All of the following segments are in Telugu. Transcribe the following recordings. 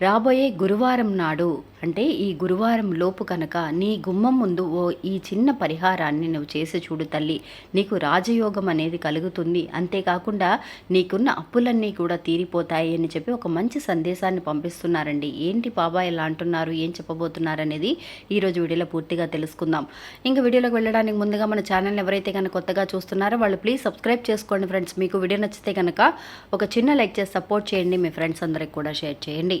రాబోయే గురువారం నాడు అంటే ఈ గురువారం లోపు కనుక నీ గుమ్మం ముందు ఓ ఈ చిన్న పరిహారాన్ని నువ్వు చేసి చూడు తల్లి. నీకు రాజయోగం అనేది కలుగుతుంది. అంతేకాకుండా నీకున్న అప్పులన్నీ కూడా తీరిపోతాయి అని చెప్పి ఒక మంచి సందేశాన్ని పంపిస్తున్నారండి. ఏంటి బాబా ఇలా అంటున్నారు? ఏం చెప్పబోతున్నారు అనేది ఈరోజు వీడియోలో పూర్తిగా తెలుసుకుందాం. ఇంకా వీడియోలోకి వెళ్ళడానికి ముందుగా మన ఛానల్ ఎవరైతే కనుక కొత్తగా చూస్తున్నారో వాళ్ళు ప్లీజ్ సబ్స్క్రైబ్ చేసుకోండి ఫ్రెండ్స్. మీకు వీడియో నచ్చితే కనుక ఒక చిన్న లైక్ చేసి సపోర్ట్ చేయండి. మీ ఫ్రెండ్స్ అందరికి కూడా షేర్ చేయండి.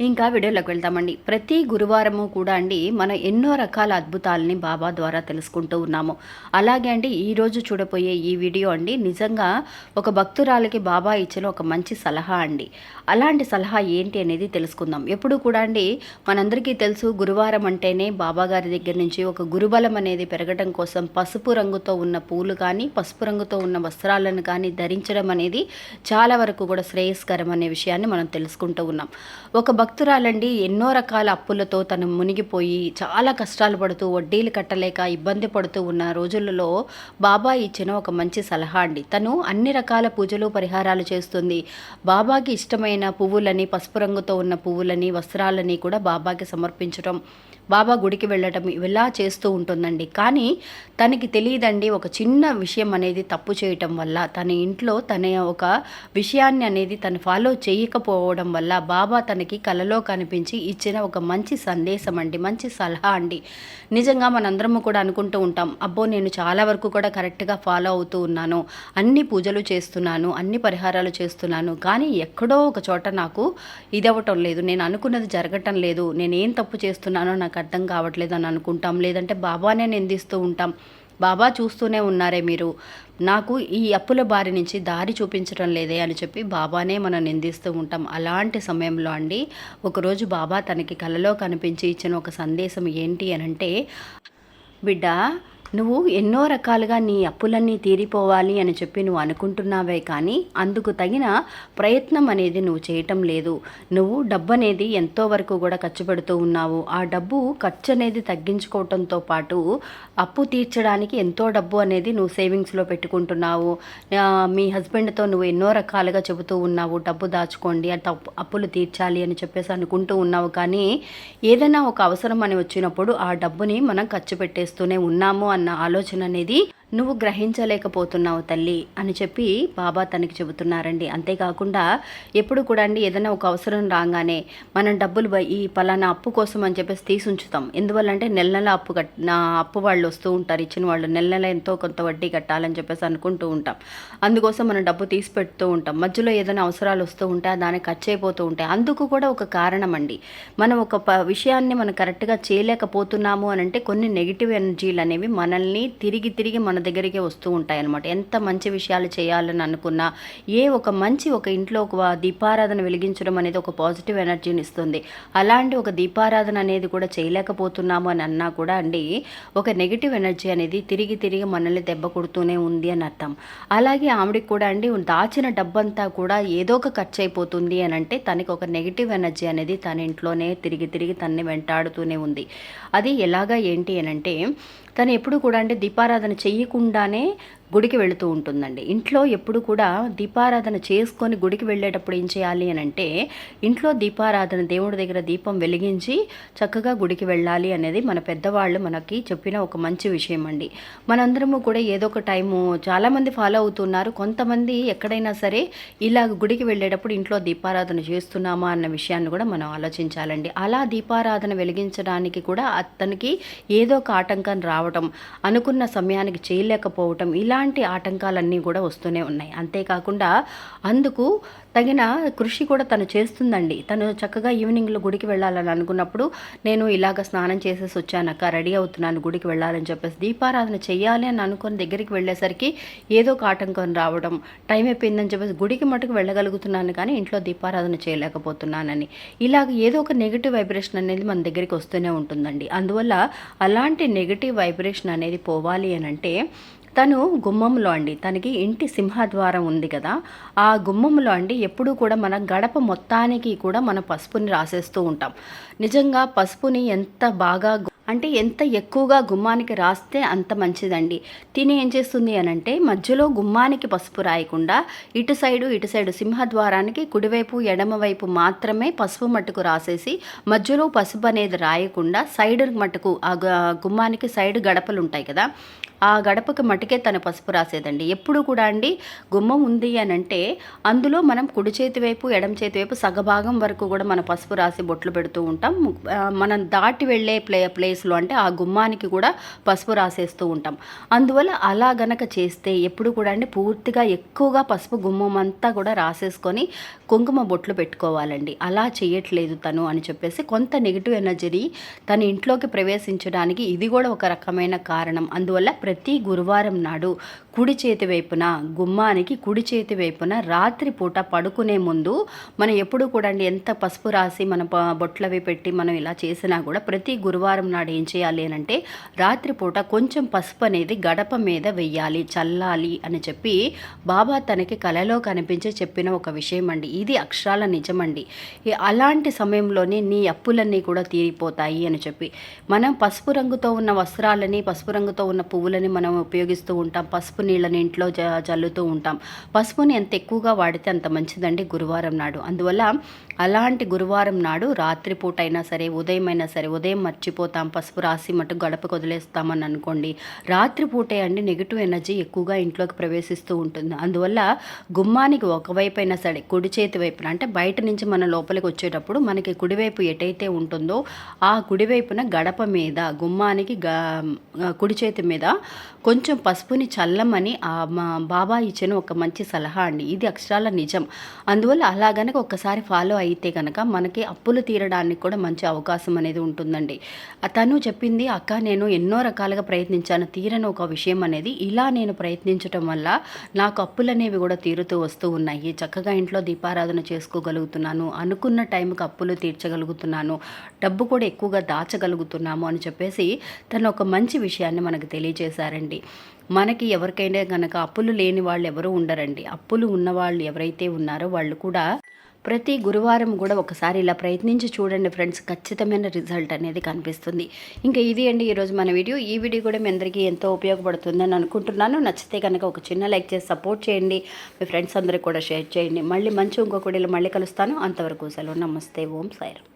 ఇంకా వీడియోలోకి వెళ్తామండి. ప్రతి గురువారము కూడా అండి మనం ఎన్నో రకాల అద్భుతాలని బాబా ద్వారా తెలుసుకుంటూ ఉన్నాము. అలాగే అండి ఈరోజు చూడబోయే ఈ వీడియో అండి నిజంగా ఒక భక్తురాలకి బాబా ఇచ్చిన ఒక మంచి సలహా అండి. అలాంటి సలహా ఏంటి అనేది తెలుసుకుందాం. ఎప్పుడు కూడా అండి మనందరికీ తెలుసు గురువారం అంటేనే బాబా గారి దగ్గర నుంచి ఒక గురుబలం అనేది పెరగడం కోసం పసుపు రంగుతో ఉన్న పూలు కానీ పసుపు రంగుతో ఉన్న వస్త్రాలను కానీ ధరించడం అనేది చాలా వరకు కూడా శ్రేయస్కరం అనే విషయాన్ని మనం తెలుసుకుంటూ ఉన్నాం. ఒక భక్తురాలండి ఎన్నో రకాల అప్పులతో తను మునిగిపోయి చాలా కష్టాలు పడుతూ వడ్డీలు కట్టలేక ఇబ్బంది పడుతూ ఉన్న రోజులలో బాబా ఇచ్చిన ఒక మంచి సలహా అండి. తను అన్ని రకాల పూజలు పరిహారాలు చేస్తుంది. బాబాకి ఇష్టమైన పువ్వులని పసుపు రంగుతో ఉన్న పువ్వులని వస్త్రాలని కూడా బాబాకి సమర్పించడం బాబా గుడికి వెళ్ళటం ఇలా చేస్తూ ఉంటుందండి. కానీ తనకి తెలియదండి ఒక చిన్న విషయం అనేది తప్పు చేయటం వల్ల తన ఇంట్లో తన ఒక విషయాన్ని అనేది తను ఫాలో చేయకపోవడం వల్ల బాబా తనకి కలలో కనిపించి ఇచ్చిన ఒక మంచి సందేశం అండి మంచి సలహా అండి. నిజంగా మనందరము కూడా అనుకుంటూ ఉంటాం అబ్బో నేను చాలా వరకు కూడా కరెక్ట్గా ఫాలో అవుతూ ఉన్నాను అన్ని పూజలు చేస్తున్నాను అన్ని పరిహారాలు చేస్తున్నాను కానీ ఎక్కడో ఒక చోట నాకు ఇదవ్వటం లేదు నేను అనుకున్నది జరగటం లేదు నేను ఏం తప్పు చేస్తున్నానో నాకు అర్థం కావట్లేదు అని అనుకుంటాం లేదంటే బాబానే నిందిస్తూ ఉంటాం. బాబా చూస్తూనే ఉన్నారే మీరు. నాకు ఈ అప్పుల బారి నుంచి దారి చూపించడం లేదే అని చెప్పి బాబానే మనం నిందిస్తూ ఉంటాం. అలాంటి సమయంలో అండి ఒకరోజు బాబా తనకి కలలో కనిపించి ఇచ్చిన ఒక సందేశం ఏంటి అని అంటే బిడ్డ నువ్వు ఎన్నో రకాలుగా నీ అప్పులన్నీ తీరిపోవాలి అని చెప్పి నువ్వు అనుకుంటున్నావే కానీ అందుకు తగిన ప్రయత్నం అనేది నువ్వు చేయటం లేదు. నువ్వు డబ్బు అనేది ఎంతో వరకు కూడా ఖర్చు పెడుతూ ఉన్నావు. ఆ డబ్బు ఖర్చు అనేది తగ్గించుకోవటంతో పాటు అప్పు తీర్చడానికి ఎంతో డబ్బు అనేది నువ్వు సేవింగ్స్లో పెట్టుకుంటున్నావు. మీ హస్బెండ్తో నువ్వు ఎన్నో రకాలుగా చెబుతూ ఉన్నావు. డబ్బు దాచుకోండి అంటే అప్పులు తీర్చాలి అని చెప్పేసి అనుకుంటూ ఉన్నావు కానీ ఏదైనా ఒక అవసరం అని వచ్చినప్పుడు ఆ డబ్బుని మనం ఖర్చు పెట్టేస్తూనే ఉన్నాము అన్న ఆలోచన అనేది నువ్వు గ్రహించలేకపోతున్నావు తల్లి అని చెప్పి బాబా తనకి చెబుతున్నారండి. అంతేకాకుండా ఎప్పుడు కూడా అండి ఏదైనా ఒక అవసరం రాగానే మనం డబ్బులు ఈ పలానా అప్పు కోసం అని చెప్పేసి తీసి ఉంచుతాం. ఎందువల్లంటే నెల నెల అప్పు కట్ నా అప్పు వాళ్ళు వస్తూ ఉంటారు ఇచ్చిన వాళ్ళు నెల నెల ఎంతో కొంత వడ్డీ కట్టాలని చెప్పేసి అనుకుంటూ ఉంటాం. అందుకోసం మనం డబ్బు తీసి పెడుతూ ఉంటాం. మధ్యలో ఏదైనా అవసరాలు వస్తూ ఉంటే దానికి ఖర్చు అయిపోతూ ఉంటాయి. అందుకు కూడా ఒక కారణం అండి మనం ఒక ప విషయాన్ని మనం కరెక్ట్గా చేయలేకపోతున్నాము అని అంటే కొన్ని నెగిటివ్ ఎనర్జీలు అనేవి మనల్ని తిరిగి తిరిగి మన దగ్గరికి వస్తూ ఉంటాయి అనమాట ఎంత మంచి విషయాలు చేయాలని అనుకున్నా ఏ ఒక మంచి ఒక ఇంట్లో ఒక దీపారాధన వెలిగించడం అనేది ఒక పాజిటివ్ ఎనర్జీని ఇస్తుంది. అలాంటి ఒక దీపారాధన అనేది కూడా చేయలేకపోతున్నాము అని అన్నా కూడా అండి ఒక నెగిటివ్ ఎనర్జీ అనేది తిరిగి తిరిగి మనల్ని దెబ్బ కొడుతూనే ఉంది అని అర్థం. అలాగే ఆవిడకి కూడా అండి దాచిన డబ్బంతా కూడా ఏదో ఒక ఖర్చు అయిపోతుంది అని అంటే తనకి ఒక నెగిటివ్ ఎనర్జీ అనేది తన ఇంట్లోనే తిరిగి తిరిగి తన్ని వెంటాడుతూనే ఉంది. అది ఎలాగా ఏంటి అని అంటే తను ఎప్పుడు కూడా అంటే దీపారాధన చేయకుండానే గుడికి వెళుతూ ఉంటుందండి. ఇంట్లో ఎప్పుడు కూడా దీపారాధన చేసుకొని గుడికి వెళ్ళేటప్పుడు ఏం చేయాలి అని అంటే ఇంట్లో దీపారాధన దేవుడి దగ్గర దీపం వెలిగించి చక్కగా గుడికి వెళ్ళాలి అనేది మన పెద్దవాళ్ళు మనకి చెప్పిన ఒక మంచి విషయం అండి. మనందరము కూడా ఏదో ఒక టైము చాలామంది ఫాలో అవుతున్నారు. కొంతమంది ఎక్కడైనా సరే ఇలా గుడికి వెళ్ళేటప్పుడు ఇంట్లో దీపారాధన చేస్తున్నామా అన్న విషయాన్ని కూడా మనం ఆలోచించాలండి. అలా దీపారాధన వెలిగించడానికి కూడా అతనికి ఏదో ఒక ఆటంకం రావటం అనుకున్న సమయానికి చేయలేకపోవటం ఇలా ఇలాంటి ఆటంకాలన్నీ కూడా వస్తూనే ఉన్నాయి. అంతేకాకుండా అందుకు తగిన కృషి కూడా తను చేస్తుందండి. తను చక్కగా ఈవినింగ్లో గుడికి వెళ్ళాలని అనుకున్నప్పుడు నేను ఇలాగ స్నానం చేసేసి వచ్చానక్క రెడీ అవుతున్నాను గుడికి వెళ్ళాలని చెప్పేసి దీపారాధన చేయాలి అని అనుకుని దగ్గరికి వెళ్ళేసరికి ఏదో ఒక ఆటంకం రావడం టైం అయిపోయిందని చెప్పేసి గుడికి మటుకు వెళ్ళగలుగుతున్నాను కానీ ఇంట్లో దీపారాధన చేయలేకపోతున్నానని. ఇలాగ ఏదో ఒక నెగిటివ్ వైబ్రేషన్ అనేది మన దగ్గరికి వస్తూనే ఉంటుందండి. అందువల్ల అలాంటి నెగిటివ్ వైబ్రేషన్ అనేది పోవాలి అని అంటే తను గుమ్మంలో అండి. తనకి ఇంటి సింహద్వారం ఉంది కదా. ఆ గుమ్మంలో అండి ఎప్పుడూ కూడా మన గడప మొత్తానికి కూడా మన పసుపుని రాసేస్తూ ఉంటాం. నిజంగా పసుపుని ఎంత బాగా అంటే ఎంత ఎక్కువగా గుమ్మానికి రాస్తే అంత మంచిదండి. తిని ఏం చేస్తుంది అని అంటే మధ్యలో గుమ్మానికి పసుపు రాయకుండా ఇటు సైడు ఇటు సైడు సింహద్వారానికి కుడివైపు ఎడమవైపు మాత్రమే పసుపు మట్టుకు రాసేసి మధ్యలో పసుపు అనేది రాయకుండా సైడ్ మట్టుకు ఆ గుమ్మానికి సైడ్ గడపలు ఉంటాయి కదా. ఆ గడపకి మటుకే తన పసుపు రాసేదండి. ఎప్పుడు కూడా అండి గుమ్మం ఉంది అని అంటే అందులో మనం కుడి చేతి వైపు ఎడం చేతి వైపు సగభాగం వరకు కూడా మన పసుపు రాసి బొట్లు పెడుతూ ఉంటాం. మనం దాటి వెళ్ళే ప్లే ప్లేస్లో అంటే ఆ గుమ్మానికి కూడా పసుపు రాసేస్తూ ఉంటాం. అందువల్ల అలా గనక చేస్తే ఎప్పుడు కూడా అండి పూర్తిగా ఎక్కువగా పసుపు గుమ్మం అంతా కూడా రాసేసుకొని కుంకుమ బొట్లు పెట్టుకోవాలండి. అలా చేయట్లేదు తను అని చెప్పేసి కొంత నెగిటివ్ ఎనర్జీని తన ఇంట్లోకి ప్రవేశించడానికి ఇది కూడా ఒక రకమైన కారణం. అందువల్ల ప్రతి గురువారం నాడు కుడి చేతి వైపున గుమ్మానికి కుడి చేతి వైపున రాత్రి పూట పడుకునే ముందు మనం ఎప్పుడు కూడా అండి ఎంత పసుపు రాసి మన బొట్లవి పెట్టి మనం ఇలా చేసినా కూడా ప్రతి గురువారం నాడు ఏం చేయాలి అని అంటే రాత్రిపూట కొంచెం పసుపు అనేది గడప మీద వెయ్యాలి చల్లాలి అని చెప్పి బాబా తనకి కలలో కనిపించి చెప్పిన ఒక విషయం అండి. ఇది అక్షరాల నిజమండి అలాంటి సమయంలోనే నీ అప్పులన్నీ కూడా తీరిపోతాయి అని చెప్పి. మనం పసుపు రంగుతో ఉన్న వస్త్రాలని పసుపు రంగుతో ఉన్న పువ్వులని మనం ఉపయోగిస్తూ ఉంటాం. పసుపు నీళ్ళని ఇంట్లో జ ఉంటాం. పసుపుని ఎంత ఎక్కువగా వాడితే అంత మంచిదండి గురువారం నాడు. అందువల్ల అలాంటి గురువారం నాడు రాత్రిపూట అయినా సరే ఉదయం అయినా సరే ఉదయం మర్చిపోతాం. పసుపు రాసి మటు గడపకు వదిలేస్తామని అనుకోండి. రాత్రిపూటే అండి నెగిటివ్ ఎనర్జీ ఎక్కువగా ఇంట్లోకి ప్రవేశిస్తూ ఉంటుంది. అందువల్ల గుమ్మానికి ఒకవైపు అయినా సరే కుడి చేతి వైపున అంటే బయట నుంచి మన లోపలికి వచ్చేటప్పుడు మనకి కుడివైపు ఎటైతే ఉంటుందో ఆ కుడివైపున గడప మీద గుమ్మానికి గ కుడి చేతి మీద కొంచెం పసుపుని చల్లమని ఆ మా బాబా ఇచ్చిన ఒక మంచి సలహా అండి. ఇది అక్షరాల నిజం. అందువల్ల అలా గనక ఒక్కసారి ఫాలో అయితే కనుక మనకి అప్పులు తీరడానికి కూడా మంచి అవకాశం అనేది ఉంటుందండి. అత తను చెప్పింది అక్క నేను ఎన్నో రకాలుగా ప్రయత్నించాను. తీరని ఒక విషయం అనేది ఇలా నేను ప్రయత్నించటం వల్ల నాకు అప్పులు అనేవి కూడా తీరుతూ వస్తూ ఉన్నాయి. చక్కగా ఇంట్లో దీపారాధన చేసుకోగలుగుతున్నాను. అనుకున్న టైంకి అప్పులు తీర్చగలుగుతున్నాను. డబ్బు కూడా ఎక్కువగా దాచగలుగుతున్నాము అని చెప్పేసి తను ఒక మంచి విషయాన్ని మనకు తెలియజేశారండి. మనకి ఎవరికైనా కనుక అప్పులు లేని వాళ్ళు ఎవరు ఉండరండి. అప్పులు ఉన్న వాళ్ళు ఎవరైతే ఉన్నారో వాళ్ళు కూడా ప్రతి గురువారం కూడా ఒకసారి ఇలా ప్రయత్నించి చూడండి ఫ్రెండ్స్ ఖచ్చితమైన రిజల్ట్ అనేది కనిపిస్తుంది. ఇంకా ఇది అండి ఈరోజు మన వీడియో. ఈ వీడియో కూడా మీ అందరికీ ఎంతో ఉపయోగపడుతుందని అనుకుంటున్నాను. నచ్చితే కనుక ఒక చిన్న లైక్ చేసి సపోర్ట్ చేయండి. మీ ఫ్రెండ్స్ అందరికి కూడా షేర్ చేయండి. మళ్ళీ మంచి ఇంకొకటి మళ్ళీ కలుస్తాను. అంతవరకు సెలవు. నమస్తే. ఓం సాయిరామ్.